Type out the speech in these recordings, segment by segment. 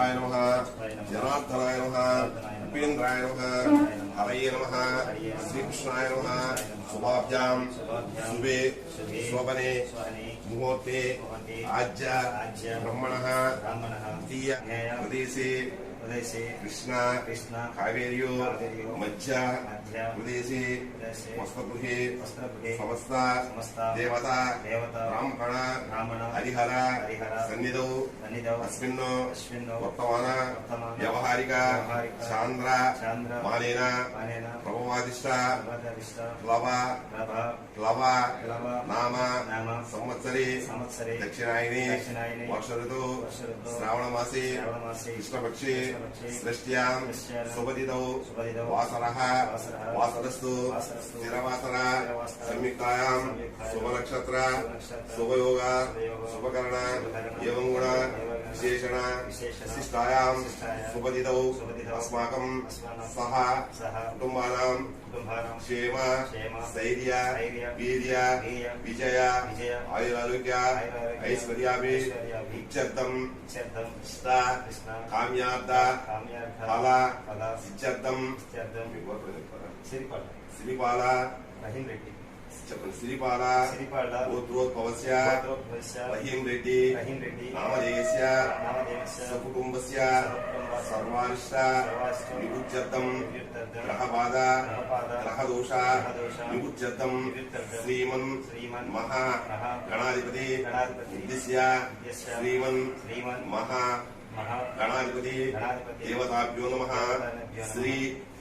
சதாசிவாய நம ஜனார்த்தனாய நம உபேந்திராய நம ஹரைய நம ஸ்ரீகிருஷ்ணாய நம சுபாபியாம் சுபே ஸ்வபனே முகூர்த்தே ஆஜ்ய பிரம்மண தீய பிரதேசே ప్రదేశే కృష్ణ కృష్ణ కావేర్యో మధ్య ప్రదేశే వస్త్రగృహే వస్త్రగృహే సమస్త సమస్త దేవత దేవత బ్రాహ్మణ బ్రాహ్మణ హరిహర హరిహర సన్నిధౌ సన్నిధౌ అస్మిన్ అశ్విన్ వర్తమాన వ్యవహారిక చాంద్ర చాంద్ర మానేన మానేన ప్రభవాదిష్ట ప్లవ ప్రభ ప్లవ ప్లవ నామ నామ సంవత్సరి సంవత్సరే దక్షిణాయని సృష్ట్యాం వాసరస్తు వాసరస్తు స్థిరవాసర స్థిరవాసర సంయుక్తాయాం శుభనక్షత్ర శుభయోగ శుభకరణ శుభకరణ ఏవం గుణ ఏవం గుణ విశేషణ విశేషణ విశిష్టాయాం విశిష్టాయాం శుభదిదౌ శుభదిదౌ అస్మాకం అస్మాకం సహ సహ కుటుంబానాం కుటుంబానాం క్షేమ క్షేమ స్థైర్య స్థైర్య వీర్య వీర్య విజయ విజయ ఆయురారోగ్య ఆయురారోగ్య ఐశ్వర్యాభి ఐశ్వర్యాభి ఇత్యర్థం ఇత్యర్థం ఇష్ట కృష్ణ కామ్యార్థ కామ్యార్థ ఫల ఫల ఇత్యర్థం ఇత్యర్థం మీ గోత్రం చెప్తారా? సిరిపాల సిరిపాల రహీం రెడ్డి చెప్పండి సిరిపాల సిరిపాల గోత్రోద్భవస్య గోత్రోద్భవస్య రహీం రెడ్డి రహీం రెడ్డి నామధేయస్య నామధేయస్య సకుటుంబస్య సకుటుంబ సర్వానిష్ట సర్వానిష్ట నిబుజ్యర్థం నివృత్తర్థం గ్రహబాధ గ్రహబాధ గ్రహదోష గ్రహదోష నిబుజ్యర్థం నివృత్తర్థం శ్రీమన్ శ్రీమన్ మహా మహా గణాధిపతి గణాధిపతి ఉద్దిశ్య ఉద్దిశ్య శ్రీమన్ శ్రీమన్ మహా మహా గణాధిపతి గణాధిపతి దేవతాభ్యో నమ దేవతాభ్యో నమః. శ్రీ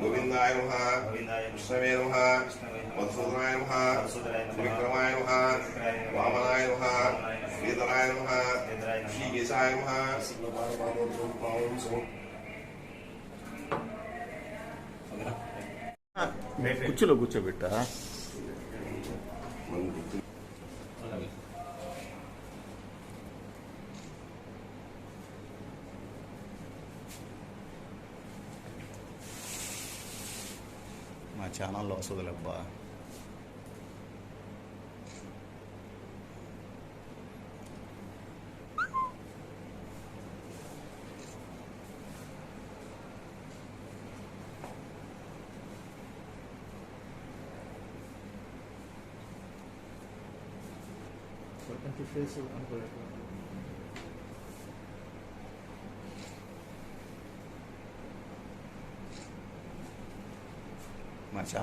గోవిందాయ నమ. కృష్ణవే నమ. మధుసూదనాయ నమ మధుసూదనాయ నమః. వామనాయ నమ. శ్రీధరాయ నమ శ్రీధరాయ నమః. శ్రీకేశాయ నమ కుర్చీలో కూర్చోబెట్టా మా ఛానల్లో వస్తుందిలేబ్బా కొంచెం ఫేస్ అనుకోలేదు much.